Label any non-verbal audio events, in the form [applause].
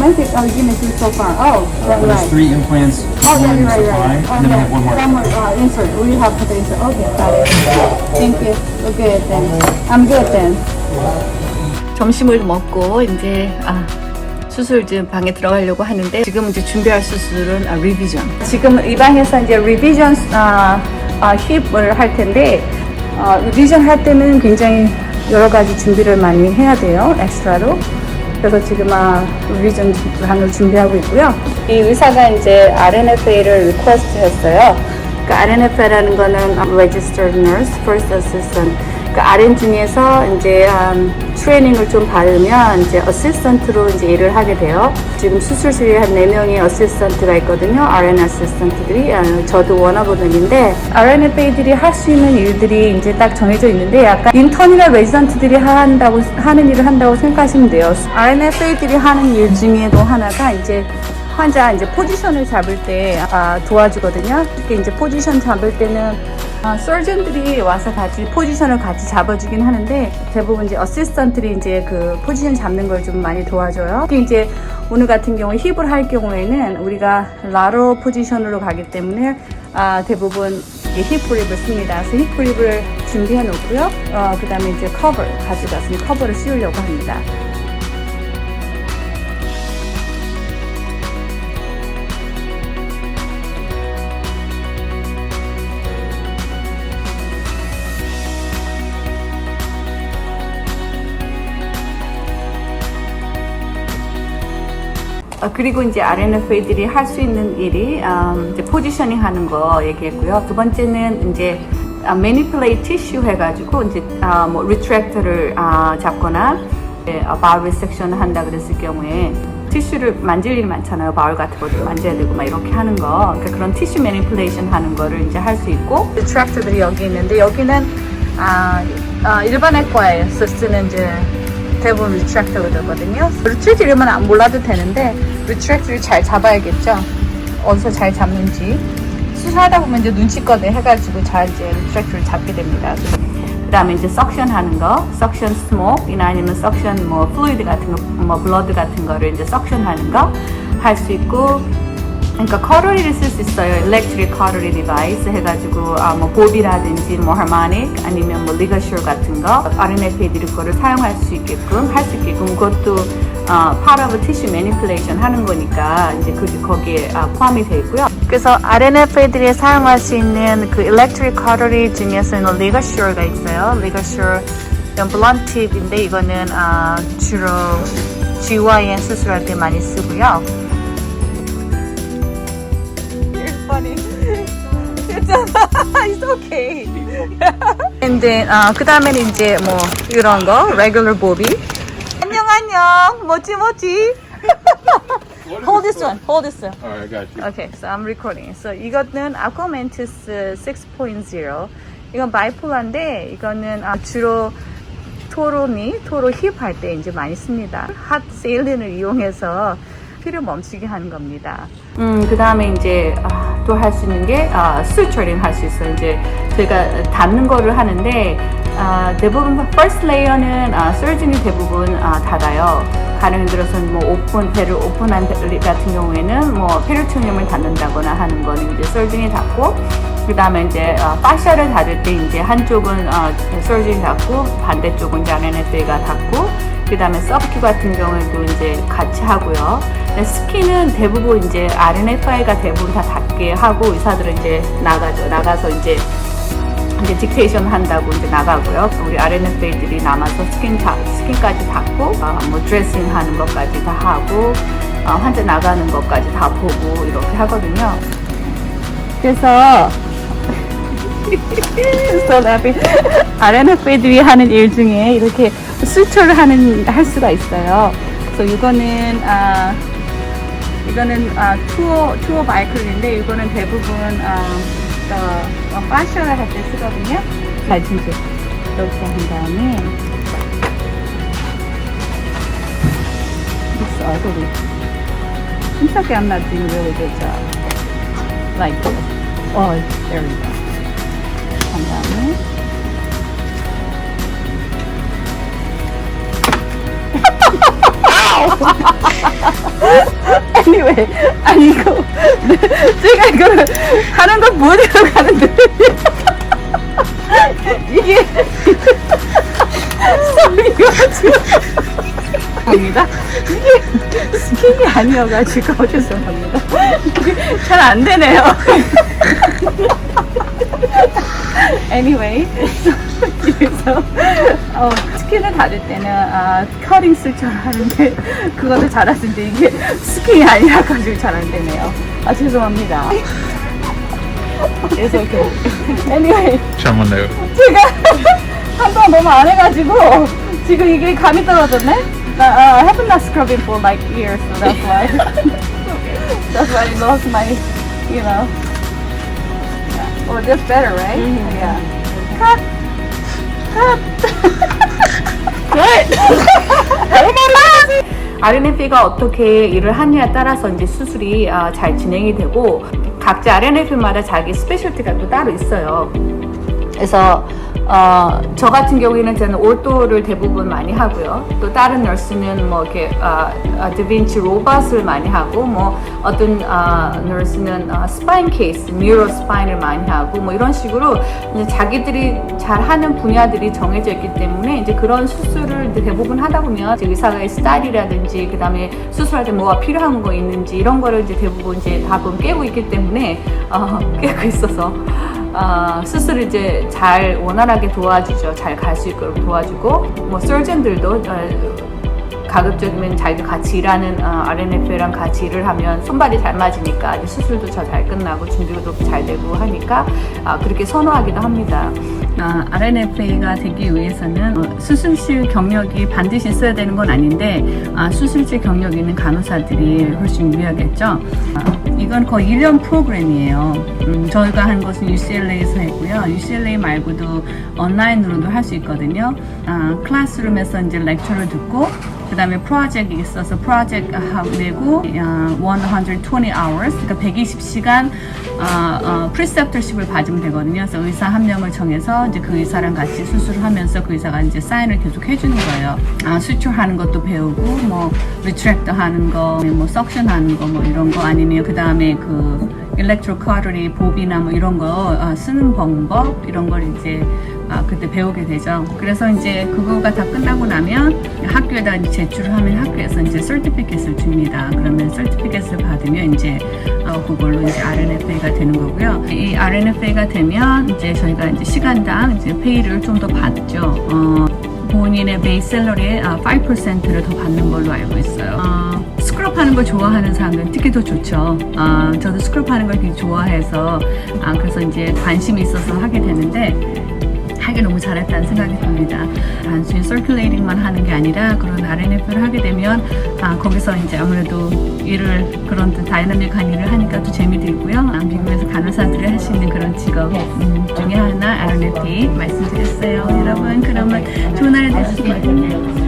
Oh, you missed it so far. Oh, right, There's right. three implants, Oh, yeah, one you're right, supply, right. Oh, and then we have one more. One more, uh, insert. We have to the insert. Okay, got it. Thank you. We're good then. I'm good then. 점심을 먹고 이제 아, 수술 좀 방에 들어가려고 하는데 지금 이제 준비할 수술은 아, 리비전. 지금 이 방에서 이제 리비전 아, 아, 힙을 할 텐데 어, 리비전 할 때는 굉장히 여러 가지 준비를 많이 해야 돼요. 엑스트라로. 그래서 지금 아, 리비전 방을 준비하고 있고요. 이 의사가 이제 RNFA를 리퀘스트 했어요. 그 RNFA라는 거는 Registered Nurse First Assistant. 그 RN 중에서 이제 한 트레이닝을 좀 받으면 이제 어시스턴트로 이제 일을 하게 돼요. 지금 수술실에 한 4명의 어시스턴트가 있거든요. RN 어시스턴트들이. 아, 저도 원어버든인데 RNFA들이 할 수 있는 일들이 이제 딱 정해져 있는데 약간 인턴이나 레지던트들이 한다고 하는 일을 한다고 생각하시면 돼요. RNFA들이 하는 일 중에도 하나가 이제 환자 이제 포지션을 잡을 때 아, 도와주거든요. 특히 이제 포지션 잡을 때는 아, 서전들이 와서 같이 포지션을 같이 잡아주긴 하는데 대부분 이제 어시스턴트들이 이제 그 포지션 잡는 걸 좀 많이 도와줘요. 특히 이제 오늘 같은 경우에 힙을 할 경우에는 우리가 라로 포지션으로 가기 때문에 아, 대부분 이힙 브립을 씁니다. 그래서 힙 브립을 준비해 놓고요. 어, 그 다음에 이제 커버 가져가서 커버를 씌우려고 합니다. 어, 그리고 이제 RNFA들이 할 수 있는 일이 음, 이제 포지셔닝 하는 거 얘기했고요. 두 번째는 이제 아, manipulate tissue 해가지고 이제 아, 뭐 retractor를 아, 잡거나 아, bowel resection 한다 그랬을 경우에 티슈를 만질 일이 많잖아요. 바울 같은 것도 만져야 되고 막 이렇게 하는 거. 그러니까 그런 티슈 매니플레이션 하는 거를 이제 할 수 있고 리트랙터들이 여기 있는데 여기는 아, 아, 일반 액과에서 쓰는 이제 대부분 리트랙터가 되거든요. 리트랙터 이름은 안 몰라도 되는데 리트랙터를 잘 잡아야겠죠. 어디서 잘 잡는지 수술하다 보면 이제 눈치껏 해가지고 잘 이제 리트랙터를 잡게 됩니다. 그 다음에 이제 석션 하는 거, 석션 스모크이나 아니면 석션 뭐 플루이드 같은 거, 뭐 블러드 같은 거를 이제 석션 하는 거 할 수 있고 그러니까 커러리를 쓸 수 있어요. 일렉트릭 커러리 디바이스 해가지고 아, 뭐 보비라든지 뭐 하마닉 아니면 뭐 리가쇼 같은 거 RNFA들이 그거를 사용할 수 있게끔 할 수 있게끔 그것도 어, part of tissue manipulation 하는 거니까 이제 그게 거기에 아, 포함이 돼 있고요. 그래서 RNFA들이 사용할 수 있는 그 electric cautery 중에서는 리가쇼가 있어요. 리가쇼 이런 블런트 팁인데 이거는 아, 주로 GYN 수술할 때 많이 쓰고요. It's okay. And then 아 그다음에는 이제 뭐 이런 거 regular 보비. 안녕 안녕. 뭐지 뭐지. hold this one. Hold this one. Alright, I got you. Okay, so I'm recording. So 이거는 Aquamentis 6.0. 이건 바이폴라인데 이거는 아, 주로 토로니, 토로 힙 할 때 이제 많이 씁니다. 핫 세일린을 이용해서 피를 멈추게 하는 겁니다. 음, 그 다음에 이제 아, 또 할 수 있는 게 아, 수처링 할수 있어요. 이제 저희가 닫는 거를 하는데 아, 대부분 first layer는 아, surgeon이 대부분 아, 닫아요. 가령 들어서는 뭐 오픈 배를 오픈한 배 같은 경우에는 뭐 페르토늄을 닫는다거나 하는 거는 이제 surgeon이 닫고 그 다음에 이제 어, 파샤를 닫을 때 이제 한쪽은 어, surgeon이 닫고 반대쪽은 RNFA가 닫고 그 다음에 서브큐 같은 경우에도 이제 같이 하고요. 스킨은 대부분 이제 RNFI가 대부분 다 닫게 하고 의사들은 이제 나가죠. 나가서 이제 이제 딕테이션 한다고 이제 나가고요. 우리 RNFA들이 남아서 스킨 다, 스킨까지 닫고 어, 뭐 드레싱 하는 것까지 다 하고 어, 환자 나가는 것까지 다 보고 이렇게 하거든요. 그래서 [laughs] so. RNFA들이 하는 일 중에 이렇게 수출을 하는 할 수가 있어요. 그래서 이거는 아 이거는 아 투어 투어 마이클인데 이거는 대부분 아 어, 어, 파셔를 할 때 쓰거든요. 잘 진짜 이렇게 한 다음에 a really good job. Like this. Oh, there we go. [laughs] anyway, 아니 이거 [laughs] 제가 이거를 하는 걸 보여드리러 가는데 이게 소리가 지금 합니다. 이게 스킨이 아니어가지고 [laughs] 죄송합니다. 잘 안 되네요. anyway, 그래서 어, 스킨을 다릴 때는 아, 커링 쓸 줄 알았는데 그것도 잘하는데 이게 스킨이 아니라 가지고 잘 안 되네요. 아 죄송합니다. 그래서 그 anyway 잘못네요. 제가 한동안 너무 안 해가지고 지금 이게 감이 떨어졌네. 나 uh, I haven't not scrubbing for like years, so that's why. that's why I lost my, you know. Yeah. Well, that's better, right? Yeah. Cut. Cut. RNF가 [laughs] 어떻게 일을 하느냐에 따라서 이제 수술이 아, 잘 진행이 되고 각자 RNF마다 자기 스페셜티가 또 따로 있어요. 그래서 어, 저 같은 경우에는 저는 올도를 대부분 많이 하고요. 또 다른 널스는 뭐 이렇게 아, 아, 드빈치 로봇을 많이 하고 뭐 어떤 아, 널스는 아, 스파인 케이스, 미러 스파인을 많이 하고 뭐 이런 식으로 자기들이 잘 하는 분야들이 정해져 있기 때문에 이제 그런 수술을 대부분 하다 보면 이제 의사의 스타일이라든지 그다음에 수술할 때 뭐가 필요한 거 있는지 이런 거를 이제 대부분 이제 답은 깨고 있기 때문에 어, [laughs] 깨고 있어서 아, 수술을 이제 잘 원활하게 도와주죠. 잘 갈 수 있도록 도와주고 뭐 설전들도 어, 가급적이면 자기가 같이 일하는 어, RNF랑 같이 일을 하면 손발이 잘 맞으니까 수술도 더 잘 끝나고 준비도 잘 되고 하니까 아, 그렇게 선호하기도 합니다. 아, RNFA가 되기 위해서는 어, 수술실 경력이 반드시 있어야 되는 건 아닌데 아, 수술실 경력 있는 간호사들이 훨씬 유리하겠죠. 아, 이건 거의 1년 프로그램이에요. 음, 저희가 한 것은 UCLA에서 했고요. UCLA 말고도 온라인으로도 할 수 있거든요. 아, 클래스룸에서 이제 렉처를 듣고 그 다음에 프로젝트 있어서 프로젝트 내고 아, 120 hours 그러니까 120시간 아, 어, 프리셉터십을 받으면 되거든요. 그래서 의사 한 명을 정해서 이제 그 의사랑 같이 수술을 하면서 그 의사가 이제 사인을 계속 해주는 거예요. 아, 수출하는 것도 배우고 뭐 리트랙터 하는 거, 뭐 석션 하는 거 뭐 이런 거 아니면 그 다음에 그 일렉트로 카터리 봅이나 뭐 이런 거 아, 쓰는 방법 이런 걸 이제 아, 그때 배우게 되죠. 그래서 이제 그거가 다 끝나고 나면 학교에다 이제 제출을 하면 학교에서 이제 설티피켓을 줍니다. 그러면 설티피켓을 받으면 이제 어, 그걸로 이제 RNFA가 되는 거고요. 이 RNFA가 되면 이제 저희가 이제 시간당 이제 페이를 좀 더 받죠. 어, 본인의 베이스 셀러리의 5%를 더 받는 걸로 알고 있어요. 어, 스크럽 하는 걸 좋아하는 사람들은 특히 더 좋죠. 아, 저도 스크럽 하는 걸 되게 좋아해서 아, 그래서 이제 관심이 있어서 하게 되는데 하기 너무 잘했다는 생각이 듭니다. 단순히 서큘레이팅만 하는 게 아니라 그런 RNF를 하게 되면 아, 거기서 이제 아무래도 일을 그런 다이나믹한 일을 하니까 또 재미도 있고요. 아, 미국에서 간호사들이 할 수 있는 그런 직업 음, 중에 하나 RNF 말씀드렸어요. 여러분 그러면 좋은 하루 되시길 바랍니다.